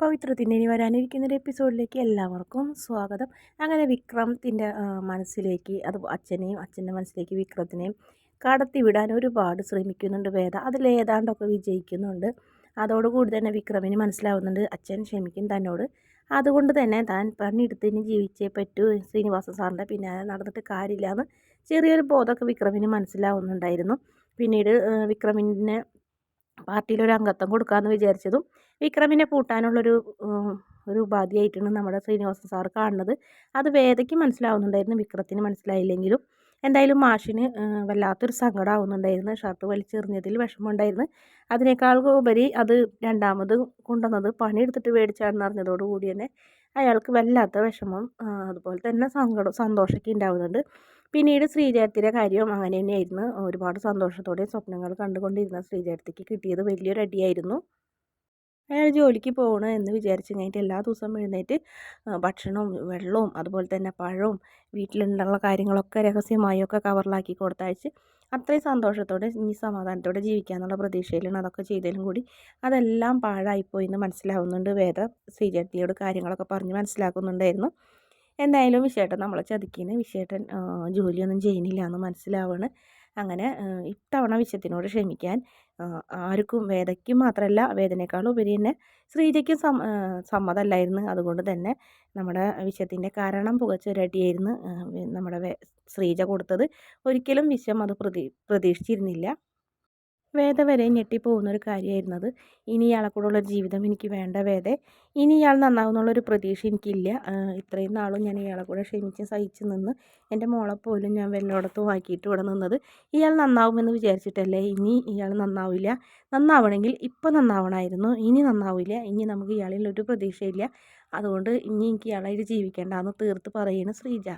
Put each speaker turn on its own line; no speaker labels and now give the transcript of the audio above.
പവിത്രത്തിന്റെ ഇനി വരാനിരിക്കുന്ന ഒരു എപ്പിസോഡിലേക്ക് എല്ലാവർക്കും സ്വാഗതം. അങ്ങനെ വിക്രമത്തിന്റെ മനസ്സിലേക്ക് അത് അച്ഛനെയും അച്ഛന്റെ മനസ്സിലേക്ക് വിക്രത്തിനെയും കടത്തിവിടാൻ ഒരുപാട് ശ്രമിക്കുന്നുണ്ട് വേദ. അതിലേതാണ്ടൊക്കെ വിജയിക്കുന്നുണ്ട്. അതോടുകൂടി തന്നെ വിക്രമിന് മനസ്സിലാവുന്നുണ്ട് അച്ഛൻ ക്ഷമിക്കും തന്നോട്. അതുകൊണ്ട് തന്നെ താൻ പണിയെടുത്തിന് ജീവിച്ചേ പറ്റൂ ശ്രീനിവാസ സാറിന്റെ പിന്നാലെ നടന്നിട്ട് കാര്യമില്ല എന്ന് ചെറിയൊരു ബോധമൊക്കെ വിക്രമിന് മനസ്സിലാവുന്നുണ്ടായിരുന്നു. പിന്നീട് വിക്രമിനെ പാർട്ടിയിലൊരു അംഗത്വം കൊടുക്കാമെന്ന് വിചാരിച്ചതും വിക്രമിനെ പൂട്ടാനുള്ളൊരു ഒരു ഉപാധിയായിട്ടാണ് നമ്മുടെ ശ്രീനിവാസൻ സാർ കാണുന്നത്. അത് വേദയ്ക്ക് മനസ്സിലാവുന്നുണ്ടായിരുന്നു വിക്രത്തിന് മനസ്സിലായില്ലെങ്കിലും. എന്തായാലും മാഷിന് വല്ലാത്തൊരു സങ്കടമാവുന്നുണ്ടായിരുന്നു ഷർട്ട് വലിച്ചെറിഞ്ഞതിൽ വിഷമമുണ്ടായിരുന്നു. അതിനേക്കാൾ ഉപരി അത് രണ്ടാമത് കൊണ്ടുവന്നത് പണിയെടുത്തിട്ട് മേടിച്ചാണെന്ന് അറിഞ്ഞതോടുകൂടി തന്നെ അയാൾക്ക് വല്ലാത്ത വിഷമം അതുപോലെ തന്നെ സങ്കടം സന്തോഷമൊക്കെ ഉണ്ടാവുന്നുണ്ട്. പിന്നീട് ശ്രീജയത്തിന്റെ കാര്യവും അങ്ങനെ തന്നെയായിരുന്നു. ഒരുപാട് സന്തോഷത്തോടെ സ്വപ്നങ്ങൾ കണ്ടുകൊണ്ടിരുന്ന ശ്രീജയത്തിക്ക് കിട്ടിയത് വലിയൊരു അടിയായിരുന്നു. അയാൾ ജോലിക്ക് പോകണം എന്ന് വിചാരിച്ച് കഴിഞ്ഞിട്ട് എല്ലാ ദിവസവും എഴുന്നേറ്റ് ഭക്ഷണവും വെള്ളവും അതുപോലെ തന്നെ പഴവും വീട്ടിലുണ്ടുള്ള കാര്യങ്ങളൊക്കെ രഹസ്യമായൊക്കെ കവറിലാക്കി കൊടുത്തയച്ച് അത്രയും സന്തോഷത്തോടെ ഇനി സമാധാനത്തോടെ ജീവിക്കാന്നുള്ള പ്രതീക്ഷയിലാണ് അതൊക്കെ ചെയ്തതിലും കൂടി. അതെല്ലാം പാഴായിപ്പോയി എന്ന് മനസ്സിലാവുന്നുണ്ട് വേദ. ശ്രീജത്തിയോട് കാര്യങ്ങളൊക്കെ പറഞ്ഞ് മനസ്സിലാക്കുന്നുണ്ടായിരുന്നു. എന്തായാലും വിശേട്ടൻ നമ്മളെ ചതിക്കിന് വിശേട്ടൻ ജോലിയൊന്നും ചെയ്യുന്നില്ല എന്ന് മനസ്സിലാവാണ്. അങ്ങനെ ഇത്തവണ വിഷയത്തിനോട് ക്ഷമിക്കാൻ ആർക്കും വേദയ്ക്കും മാത്രമല്ല വേദനേക്കാളും ഉപരി തന്നെ ശ്രീജയ്ക്കും സമ്മതമല്ലായിരുന്നു. അതുകൊണ്ട് തന്നെ നമ്മുടെ വിഷയത്തിന്റെ കാരണം പുകച്ചൊരടിയായിരുന്നു നമ്മുടെ ശ്രീജ കൊടുത്തത്. ഒരിക്കലും വിഷം അത് പ്രതീ പ്രതീക്ഷിച്ചിരുന്നില്ല. വേദ വരെ ഞെട്ടിപ്പോകുന്നൊരു കാര്യമായിരുന്നത് ഇനി ഇയാളെ കൂടെയുള്ള ജീവിതം എനിക്ക് വേണ്ട വേദ. ഇനി ഇയാൾ നന്നാവുന്നുള്ളൊരു പ്രതീക്ഷ എനിക്കില്ല. ഇത്രയും നാളും ഞാൻ ഇയാളെ കൂടെ ക്ഷമിച്ച് സഹിച്ച് നിന്ന് എന്റെ മോളെ പോലും ഞാൻ വെല്ലോടത്ത് ആക്കിയിട്ട് ഇവിടെ നിന്നത് ഇയാൾ നന്നാവുമെന്ന് വിചാരിച്ചിട്ടല്ലേ? ഇനി ഇയാൾ നന്നാവില്ല. നന്നാവണമെങ്കിൽ ഇപ്പം നന്നാവണമായിരുന്നു. ഇനി നന്നാവില്ല. ഇനി നമുക്ക് ഇയാളിൽ ഒരു പ്രതീക്ഷയില്ല. അതുകൊണ്ട് ഇനി എനിക്ക് ഇയാളായിട്ട് ജീവിക്കേണ്ടെന്ന് തീർത്ത് പറയുന്നു ശ്രീജ.